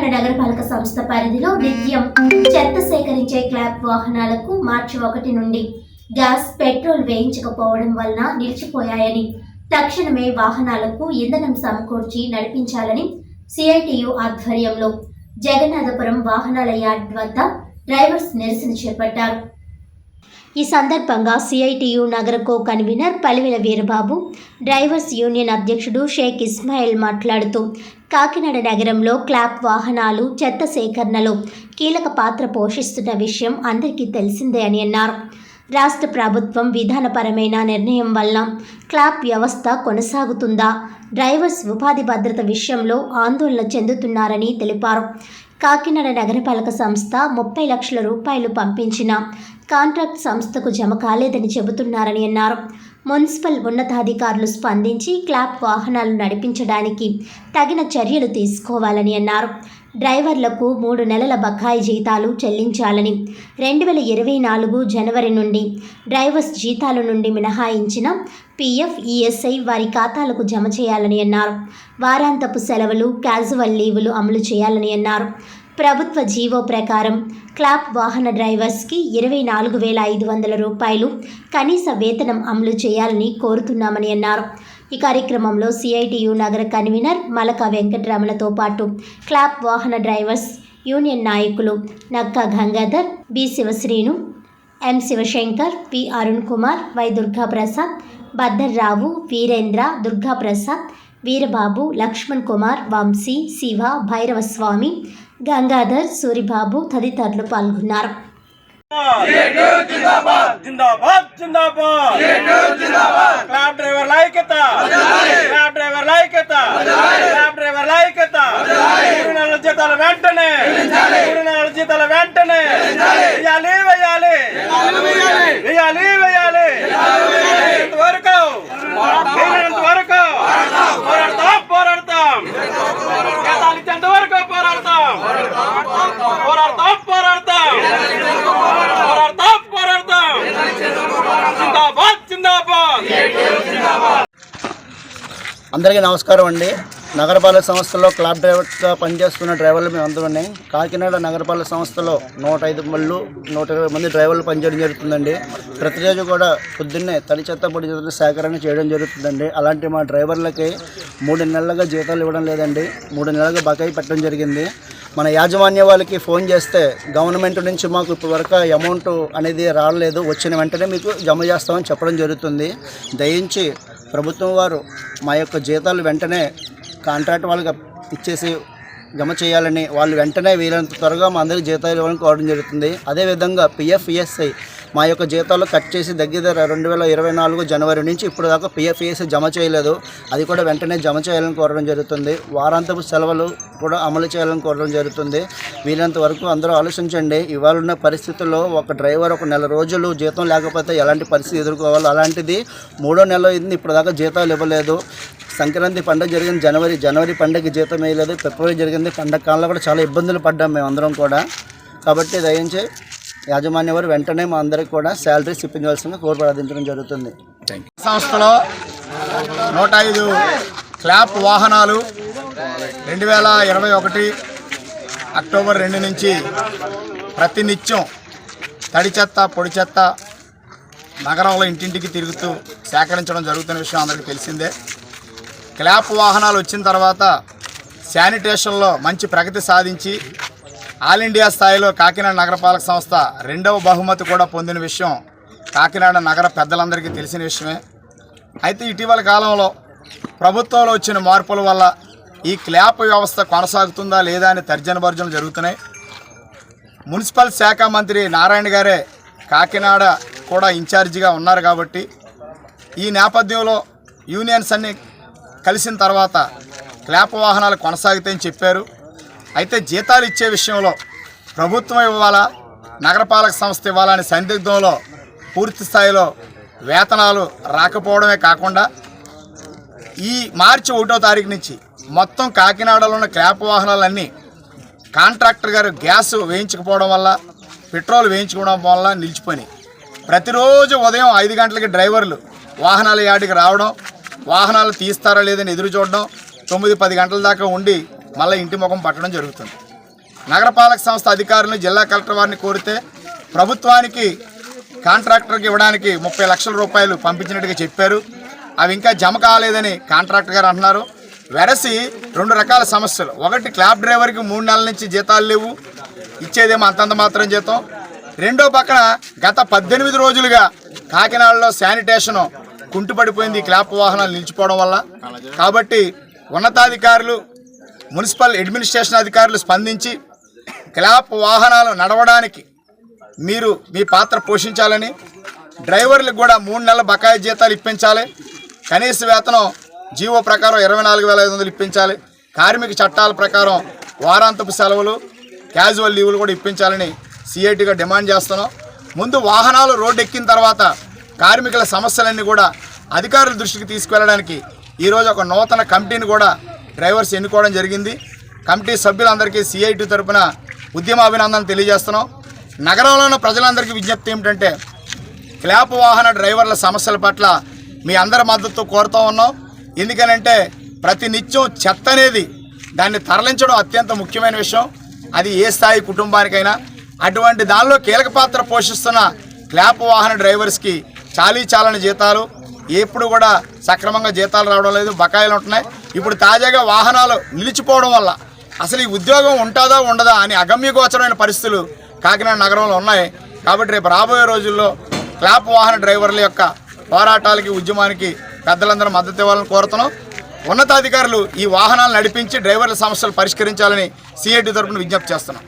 కాకినాడ నగరపాలక సంస్థ పరిధిలో నిత్యం చెత్త సేకరించే క్లాబ్ వాహనాలకు మార్చి ఒకటి నుండి గ్యాస్ పెట్రోల్ వేయించకపోవడం వలన నిలిచిపోయాయని తక్షణమే వాహనాలకు ఇంధనం సమకూర్చి నడిపించాలని సిఐటియు ఆధ్వర్యంలో జగన్నాథపురం వాహనాల యార్డ్ వద్ద డ్రైవర్స్ నిరసన చేపట్టారు. ఈ సందర్భంగా సిఐటియు నగర co convener Palivela Veerababu drivers union అధ్యక్షుడు షేక్ ఇస్మాయిల్ మాట్లాడుతూ కాకినాడ నగరంలో క్లాప్ వాహనాలు చెత్త సేకరణలో కీలక పాత్ర పోషిస్తున్న విషయం అందరికీ తెలిసిందే అని అన్నారు. రాష్ట్ర ప్రభుత్వం విధానపరమైన నిర్ణయం వల్ల క్లాప్ వ్యవస్థ కొనసాగుతుందా? డ్రైవర్స్ ఉపాధి భద్రత విషయంలో ఆందోళన చెందుతున్నారని తెలిపారు. కాకినాడ నగరపాలక సంస్థ ముప్పై లక్షల రూపాయలు పంపించిన కాంట్రాక్ట్ సంస్థకు జమ కాలేదని చెబుతున్నారని అన్నారు. మున్సిపల్ ఉన్నతాధికారులు స్పందించి క్లాప్ వాహనాలు నడిపించడానికి తగిన చర్యలు తీసుకోవాలని అన్నారు. డ్రైవర్లకు మూడు నెలల బకాయి జీతాలు చెల్లించాలని రెండు వేల ఇరవై నాలుగు జనవరి నుండి డ్రైవర్స్ జీతాల నుండి మినహాయించిన పీఎఫ్ ఈఎస్ఐ వారి ఖాతాలకు జమ చేయాలని అన్నారు. వారాంతపు సెలవులు క్యాజువల్ లీవులు అమలు చేయాలని అన్నారు. ప్రభుత్వ జీవో ప్రకారం క్లాప్ వాహన డ్రైవర్స్కి ఇరవై నాలుగు వేల ఐదు వందల రూపాయలు కనీస వేతనం అమలు చేయాలని కోరుతున్నామని అన్నారు. ఈ కార్యక్రమంలో సిఐటియు నగర కన్వీనర్ మలక వెంకటరమణతో పాటు క్లాప్ వాహన డ్రైవర్స్ యూనియన్ నాయకులు Nakka Gangadhar B Sivasrinu M Sivashankar P Arun Kumar Y Durgaprasad Bhaddarrao Veerendra Durgaprasad Veerababu Lakshman Kumar Vamsi Siva Bhairavaswamy Gangadhar Suribabu తదితరులు పాల్గొన్నారు. జిందాబాద్! జిందాబాద్ జిందాబాద్ డ్రైవర్ లైకత క్లాబ్ డ్రైవర్ లైకత క్లాబ్ డ్రైవర్ లైకత మూడు నెలల జీతాల వెంటనే మూడు నెలల జీతాల వెంటనే వేయాలి వేయాలి వేయాలి వేయాలి వేయనంత వరకు వేయనంత వరకు పోరాడతాం పోరాడతాం జీతాలు ఇచ్చేంత వరకు పోరాడతాం పోరాడతాం పోరాడతాం పోరాడతాం పోరాడతాం జిందాబాద్ జిందాబాద్ అందరికీ నమస్కారం అండి. నగరపాలక సంస్థలో క్లాబ్ డ్రైవర్గా పనిచేస్తున్న డ్రైవర్లు మేము అందరూ కాకినాడ నగరపాలక సంస్థలో నూట ఐదు మళ్ళు నూట ఇరవై మంది డ్రైవర్లు పనిచేయడం జరుగుతుందండి. ప్రతిరోజు కూడా పొద్దున్నే తడి చెత్త పొడి చెత్త సేకరణ చేయడం జరుగుతుందండి. అలాంటి మా డ్రైవర్లకి మూడు నెలలుగా జీతాలు ఇవ్వడం లేదండి. మూడు నెలలుగా బకాయి పెట్టడం జరిగింది. మన యాజమాన్య వాళ్ళకి ఫోన్ చేస్తే గవర్నమెంట్ నుంచి మాకు ఇప్పటివరకు అమౌంట్ అనేది రాలేదు. వచ్చిన వెంటనే మీకు జమ చేస్తామని చెప్పడం జరుగుతుంది. దయించి ప్రభుత్వం వారు మా యొక్క జీతాలు వెంటనే కాంట్రాక్ట్ వాళ్ళకి ఇచ్చేసి జమ చేయాలని వాళ్ళు వెంటనే వీలైనంత త్వరగా మా అందరికి జీతాలు ఇవ్వాలని కోరడం జరుగుతుంది. అదేవిధంగా పిఎఫ్ ఈఎస్ఐ మా యొక్క జీతాలు కట్ చేసి దగ్గర రెండు వేల ఇరవై నాలుగు జనవరి నుంచి ఇప్పుడు దాకా పిఎఫ్ఈఎస్ జమ చేయలేదు. అది కూడా వెంటనే జమ చేయాలని కోరడం జరుగుతుంది. వారాంతపు సెలవులు కూడా అమలు చేయాలని కోరడం జరుగుతుంది. వీలంత వరకు అందరూ ఆలోచించండి. ఇవాళ ఉన్న పరిస్థితుల్లో ఒక డ్రైవర్ ఒక నెల రోజులు జీతం లేకపోతే ఎలాంటి పరిస్థితి ఎదుర్కోవాలో అలాంటిది మూడో నెల అయింది. ఇప్పుడు దాకా జీతాలు ఇవ్వలేదు. సంక్రాంతి పండుగ జరిగింది. జనవరి జనవరి పండుగ జీతం వేయలేదు. ఫిబ్రవరి జరిగింది. పండగ కాలంలో కూడా చాలా ఇబ్బందులు పడ్డాం మేము అందరం కూడా. కాబట్టి దయించి యాజమాన్య వారు వెంటనే మా అందరికి కూడా శాలరీస్ ఇప్పించవలసిందిగా కోరి ప్రార్థించడం జరుగుతుంది సంస్థలో నూట ఐదు క్లాప్ వాహనాలు రెండు వేల ఇరవై ఒకటి అక్టోబర్ రెండు నుంచి ప్రతినిత్యం తడి చెత్త పొడి చెత్త నగరంలో ఇంటింటికి తిరుగుతూ సేకరించడం జరుగుతున్న విషయం అందరికీ తెలిసిందే. క్లాప్ వాహనాలు వచ్చిన తర్వాత శానిటేషన్లో మంచి ప్రగతి సాధించి ఆల్ ఇండియా స్థాయిలో కాకినాడ నగరపాలక సంస్థ రెండవ బహుమతి కూడా పొందిన విషయం కాకినాడ నగర పెద్దలందరికీ తెలిసిన విషయమే. అయితే ఇటీవల కాలంలో ప్రభుత్వంలో వచ్చిన మార్పుల వల్ల ఈ క్లాప్ వ్యవస్థ కొనసాగుతుందా లేదా అని తర్జన భర్జనలు జరుగుతున్నాయి. మున్సిపల్ శాఖ మంత్రి నారాయణ గారే కాకినాడ కూడా ఇన్ఛార్జిగా ఉన్నారు కాబట్టి ఈ నేపథ్యంలో యూనియన్స్ అన్ని కలిసిన తర్వాత క్లాప్ వాహనాలు కొనసాగుతాయని చెప్పారు. అయితే జీతాలు ఇచ్చే విషయంలో ప్రభుత్వం ఇవ్వాలా? నగరపాలక సంస్థ ఇవ్వాలని సందిగ్ధంలో పూర్తి స్థాయిలో వేతనాలు రాకపోవడమే కాకుండా ఈ మార్చి ఒకటో తారీఖు నుంచి మొత్తం కాకినాడలో ఉన్న క్లాప్ వాహనాలన్నీ కాంట్రాక్టర్ గారు గ్యాస్ వేయించకపోవడం వల్ల పెట్రోల్ వేయించుకోవడం వల్ల నిలిచిపోయినాయి. ప్రతిరోజు ఉదయం ఐదు గంటలకి డ్రైవర్లు వాహనాల యాడికి రావడం వాహనాలు తీస్తారా లేదని ఎదురు చూడడం తొమ్మిది పది గంటల దాకా ఉండి మళ్ళీ ఇంటి ముఖం పట్టడం జరుగుతుంది. నగరపాలక సంస్థ అధికారులను జిల్లా కలెక్టర్ వారిని కోరితే ప్రభుత్వానికి కాంట్రాక్టర్కి ఇవ్వడానికి ముప్పై లక్షల రూపాయలు పంపించినట్టుగా చెప్పారు. అవి ఇంకా జమ కాలేదని కాంట్రాక్టర్ గారు అంటున్నారు. వెరసి రెండు రకాల సమస్యలు. ఒకటి క్లాబ్ డ్రైవర్కి మూడు నెలల నుంచి జీతాలు లేవు. ఇచ్చేదేమో అంతంత మాత్రం జీతం. రెండో పక్కన గత పద్దెనిమిది రోజులుగా కాకినాడలో శానిటేషన్ కుంటుపడిపోయింది క్లాప్ వాహనాలు నిలిచిపోవడం వల్ల. కాబట్టి ఉన్నతాధికారులు మున్సిపల్ అడ్మినిస్ట్రేషన్ అధికారులు స్పందించి క్లాప్ వాహనాలు నడవడానికి మీరు మీ పాత్ర పోషించాలని డ్రైవర్లకు కూడా మూడు నెలల బకాయి జీతాలు ఇప్పించాలి. కనీస వేతనం జీవో ప్రకారం ఇరవై నాలుగు వేల ఐదు వందలు ఇప్పించాలి. కార్మిక చట్టాల ప్రకారం వారాంతపు సెలవులు క్యాజువల్ లీవులు కూడా ఇప్పించాలని సిఐటిగా డిమాండ్ చేస్తున్నాం. ముందు వాహనాలు రోడ్డు ఎక్కిన తర్వాత కార్మికుల సమస్యలన్నీ కూడా అధికారుల దృష్టికి తీసుకువెళ్ళడానికి ఈరోజు ఒక నూతన కమిటీని కూడా డ్రైవర్స్ ఎన్నుకోవడం జరిగింది. కమిటీ సభ్యులందరికీ సిఐటి తరపున ఉద్యమాభినందన తెలియజేస్తున్నాం. నగరంలో ఉన్న ప్రజలందరికీ విజ్ఞప్తి ఏమిటంటే క్లాప్ వాహన డ్రైవర్ల సమస్యల పట్ల మీ అందరి మద్దతు కోరుతూ ఉన్నాం. ఎందుకనంటే ప్రతి నిత్యం చెత్త అనేది దాన్ని తరలించడం అత్యంత ముఖ్యమైన విషయం. అది ఏ స్థాయి కుటుంబానికైనా. అటువంటి దానిలో కీలక పాత్ర పోషిస్తున్న క్లాప్ వాహన డ్రైవర్స్కి చాలీ చాలని జీతాలు ఎప్పుడు కూడా సక్రమంగా జీతాలు రావడం లేదు బకాయిలు ఉంటున్నాయి. ఇప్పుడు తాజాగా వాహనాలు నిలిచిపోవడం వల్ల అసలు ఈ ఉద్యోగం ఉంటుందా ఉండదా అని అగమ్యగోచరమైన పరిస్థితులు కాకినాడ నగరంలో ఉన్నాయి. కాబట్టి రేపు రాబోయే రోజుల్లో క్లాప్ వాహన డ్రైవర్ల యొక్క పోరాటాలకి ఉద్యమానికి పెద్దలందరూ మద్దతు ఇవ్వాలని కోరుతున్నాం. ఉన్నతాధికారులు ఈ వాహనాలు నడిపించి డ్రైవర్ల సమస్యలు పరిష్కరించాలని సిఐటి తరపున విజ్ఞప్తి చేస్తున్నాం.